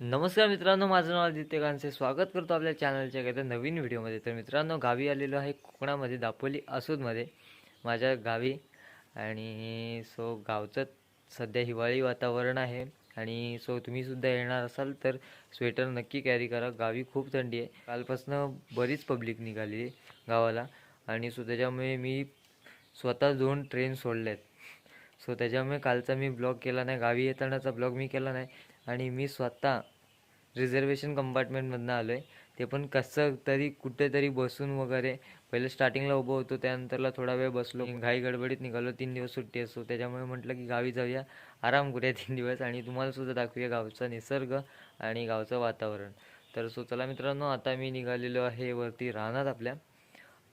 नमस्कार मित्रांनो माझं नाव आदित्य कांसे. स्वागत करतो आपल्या चॅनलच्या एखाद्या नवीन व्हिडिओमध्ये. तर मित्रांनो गावी आलेलो आहे कोकणामध्ये दापोली असूदमध्ये माझ्या गावी. आणि सो गावचं सध्या हिवाळी वातावरण आहे. आणि सो तुम्हीसुद्धा येणार असाल तर स्वेटर नक्की कॅरी करा. गावी खूप थंडी आहे. कालपासनं बरीच पब्लिक निघाली आहे गावाला. आणि सो त्याच्यामुळे मी स्वतः दोन ट्रेन सोडल्या आहेत सो त्याच्यामुळे कालचा मी ब्लॉग केला नाही. गावी येतानाचा ब्लॉग मी केला नाही. आणि मी स्वतः रिझर्वेशन कंपार्टमेंटमधनं आलो आहे ते पण कसं तरी कुठेतरी बसून वगैरे पहिले स्टार्टिंगला उभं होतो त्यानंतरला थोडा वेळ बसलो. घाई गडबडीत निघालो तीन दिवस सुट्टी असतो त्याच्यामुळे म्हटलं की गावी जाऊया. आराम करूया तीन दिवस आणि तुम्हाला सुद्धा दाखवूया गावचा निसर्ग आणि गावचं वातावरण. तर सो चला मित्रांनो आता मी निघालेलो आहे वरती रानात आपल्या.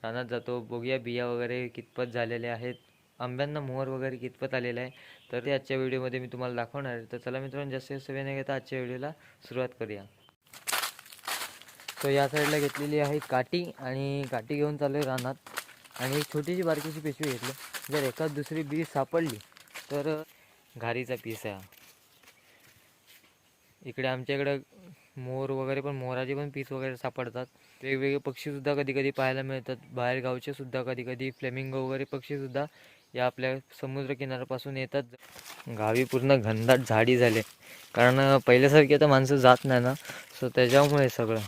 रानात जातो. बघूया बिया वगैरे कितपत झालेल्या आहेत. आंब्यांना मोहर वगैरे कितपत आलेला आहे तर ते आजच्या व्हिडिओमध्ये मी तुम्हाला दाखवणार आहे. तर चला मित्रांनो जास्त जास्त वेळ नाही घेता आजच्या व्हिडिओला सुरुवात करूया. तर या साईडला घेतलेली आहे काठी आणि काठी घेऊन चालू आहे रानात. आणि एक छोटीशी बारकीशी पिशवी घेतली. जर एखाद दुसरी बी सापडली तर घारीचा पीस. आहे इकडे आमच्याकडं मोर वगैरे पण मोराचे पण पीस वगैरे सापडतात. वेगवेगळे पक्षीसुद्धा कधी कधी पाहायला मिळतात. बाहेर गावचे सुद्धा कधी कधी फ्लेमिंगो वगैरे पक्षीसुद्धा या आपल्या समुद्रकिनाऱ्यापासून येतात. गावी पूर्ण घनदाट झाडी झाले. कारण पहिल्यासारखी आता माणसं जात नाही ना. सो त्याच्यामुळे सगळं.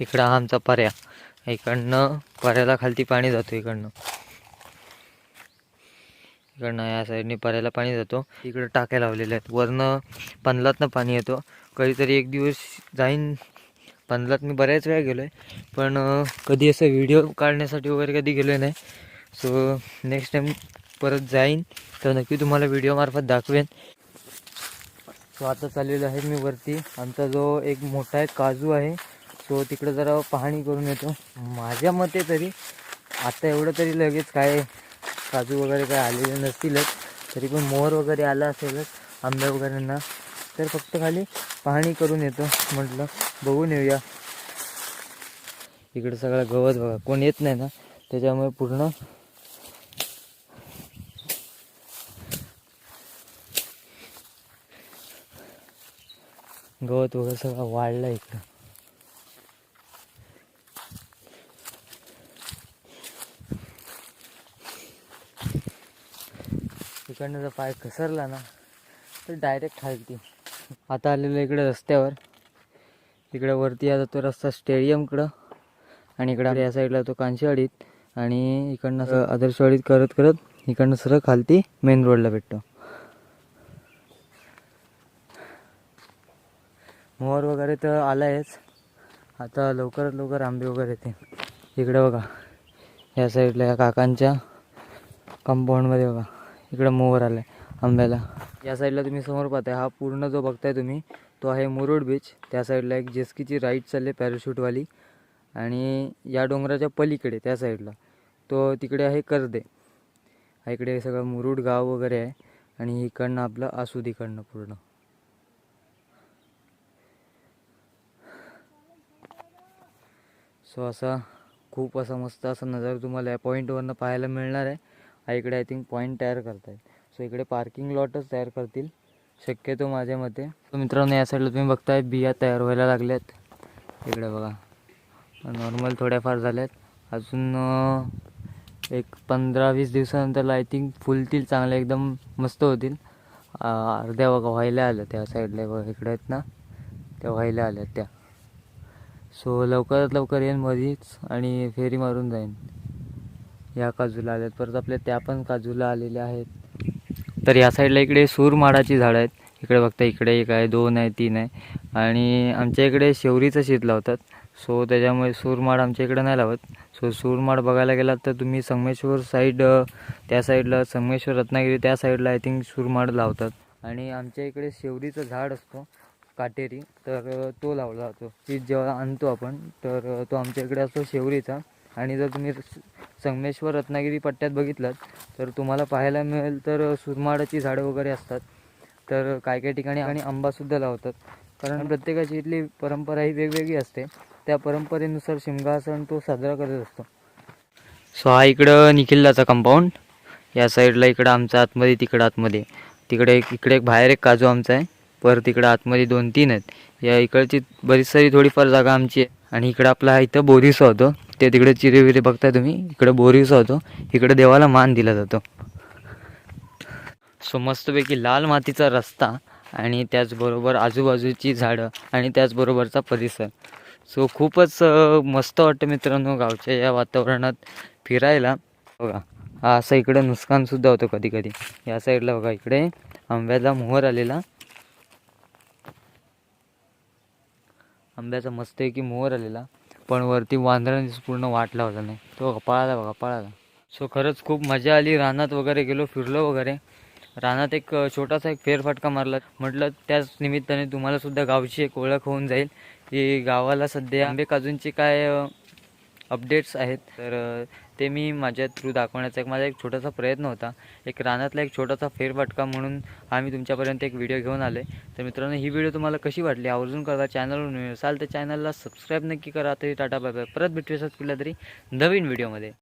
इकडं हा आमचा पर्या. इकडनं पर्याला खालती पाणी जातो इकडनं. इकडनं या साईडने पर्याला पाणी जातो. इकडं टाक्या लावलेल्या आहेत. वरनं पनलातनं पाणी येतो. कधीतरी एक दिवस जाईन पंदलात मी बऱ्याच वेळा गेलो आहे पण कधी असं व्हिडिओ काढण्यासाठी वगैरे कधी गेलो नाही. सो नेक्स्ट टाईम परत जाईन. तर नक्की तुम्हाला व्हिडिओमार्फत दाखवेन. सो आता चाललेलो आहे मी वरती. आमचा जो एक मोठा एक काजू आहे सो तिकडं जरा पाहणी करून येतो. माझ्या मते तरी आता एवढं तरी लगेच काय काजू वगैरे काय आलेले नसतीलच तरी पण मोहर वगैरे आला असेलच आंब्या वगैरेंना तर फक्त खाली पाहणी करून येतो म्हटलं बघून येऊया. इकडे सगळं गवत बघा कोण येत नाही ना त्याच्यामुळे पूर्ण गवत वगैरे सगळं वाढलं इकडं. इकडनं जर पाय घसरला ना तर डायरेक्ट खालती आता आलेलो इकडे रस्त्यावर. इकडे वरती आता तो रस्ता स्टेडियमकडं आणि इकडं या साईडला तो कांशीवाडीत आणि इकडनं आदर्शवाडीत करत करत इकडनं सरळ खालती मेन रोडला भेटतो. मोहर वगैरे तर आलायच. आता लवकरात लवकर आंबे वगैरे येते इकडे बघा या साईडला या काकांच्या कंपाऊंडमध्ये बघा. इकडं मोहर आहे आंब्याला. या साईडला तुम्ही समोर पाहताय हा पूर्ण जो बघताय तुम्ही तो आहे मुरुड बीच त्या साईडला एक जेस्कीची राईड चालली आहे पॅराशूटवाली आणि या डोंगराच्या पलीकडे त्या साईडला तो तिकडे आहे कर्दे. हा इकडे सगळं मुरुड गाव वगैरे आहे. आणि इकडनं आपलं आसुदीकडनं पूर्ण. सो असा खूप असा मस्त असा नजारा तुम्हाला या पॉईंटवरनं पाहायला मिळणार आहे. हा इकडे आय थिंक पॉईंट तयार करतायत. सो इकडे पार्किंग लॉटच तयार करतील. शक्यतो माझ्या मते. मित्रांनो या साईडला तुम्ही बघताय बिया तयार व्हायला लागल्यात. इकडे बघा. नॉर्मल थोड्याफार झाल्यात. अजून एक पंधरा वीस दिवसानंतर आय थिंक फुलतील चांगल्या एकदम मस्त होतील. अर्ध्या बघा व्हायला आल्या त्या साईडला बघा इकडे आहेत ना. त्या व्हायला आल्या त्या. सो लवकरात लवकर येईन मध्येच आणि फेरी मारून जाईन. या काजूला आल्यात. परत आपल्या त्या पण काजूला आलेल्या आहेत. तर या साईडला इकडे सूरमाडाची झाडं आहेत. इकडे बघता इकडे एक आहे दोन आहे तीन आहे. आणि आमच्या इकडे शेवरीचं शीत लावतात. सो त्याच्यामुळे सूरमाड आमच्या इकडे नाही लावत. सो सूरमाड बघायला गेलात तर तुम्ही संगमेश्वर साईड त्या साईडला संगमेश्वर रत्नागिरी त्या साईडला आय थिंक सूरमाड लावतात. आणि आमच्या इकडे शेवरीचं झाड असतो काटेरी. तर तो लावला जातो. शीत जेव्हा आणतो आपण तर तो आमच्या इकडे असतो शेवरीचा. आणि जर तुम्ही संगमेश्वर रत्नागिरी पट्ट्यात बघितलात तर तुम्हाला पाहायला मिळेल तर सुरमाडाची झाडं वगैरे असतात. तर काय काय ठिकाणी आणि आंबासुद्धा लावतात. कारण प्रत्येकाची इथली परंपरा ही वेगवेगळी असते. त्या परंपरेनुसार शिमगा सण तो साजरा करत असतो. सो हा इकडं निखिल्लाचा कंपाऊंड या साईडला इकडं आमचा आतमध्ये तिकडं आतमध्ये. तिकडे एक इकडे एक बाहेर एक काजू आमचा आहे. परत तिकडं आतमध्ये दोन तीन आहेत. या इकडची बरीच सारी थोडीफार जागा आमची आहे. आणि इकडं आपला हा इथं बोरिसा होतो. ते तिकडे चिरे विरे बघताय तुम्ही. इकडं बोरिसा होतो. इकडे देवाला मान दिला जातो. सो मस्तपैकी लाल मातीचा रस्ता आणि त्याचबरोबर आजूबाजूची झाडं आणि त्याचबरोबरचा परिसर. सो खूपच मस्त वाटतं मित्रांनो गावच्या या वातावरणात फिरायला. बघा हा असं इकडं नुकसानसुद्धा होतं कधी कधी या साईडला बघा इकडे आंब्याचा मोहर आलेला. आंब्याचा मस्तपैकी मोहर आलेला. पण वरती वांदराने पूर्ण वाट लावला नाही. तो पळाला बघा पळाला सो खरंच खूप मजा आली. रानात वगैरे गेलो फिरलो वगैरे. रानात एक छोटासा एक फेरफटका मारला. म्हटलं त्याच निमित्ताने तुम्हाला सुद्धा गावची एक ओळख होऊन जाईल की गावाला सध्या आंबे काजूंचे काय अपडेट्स आहेत. तर ते मी माझ्या थ्रू दाखवण्याचा एक माझा एक छोटासा प्रयत्न होता. एक रानातला एक छोटासा फेरफटका म्हणून आम्ही तुमच्यापर्यंत एक व्हिडिओ घेऊन आले तर मित्रांनो ही व्हिडिओ तुम्हाला कशी वाटली? आवर्जून करा चॅनलवर असाल तर चॅनलला सबस्क्राईब नक्की करा. तरी टाटा बाय बाय परत भेटूया कुठल्या तरी नवीन व्हिडिओमध्ये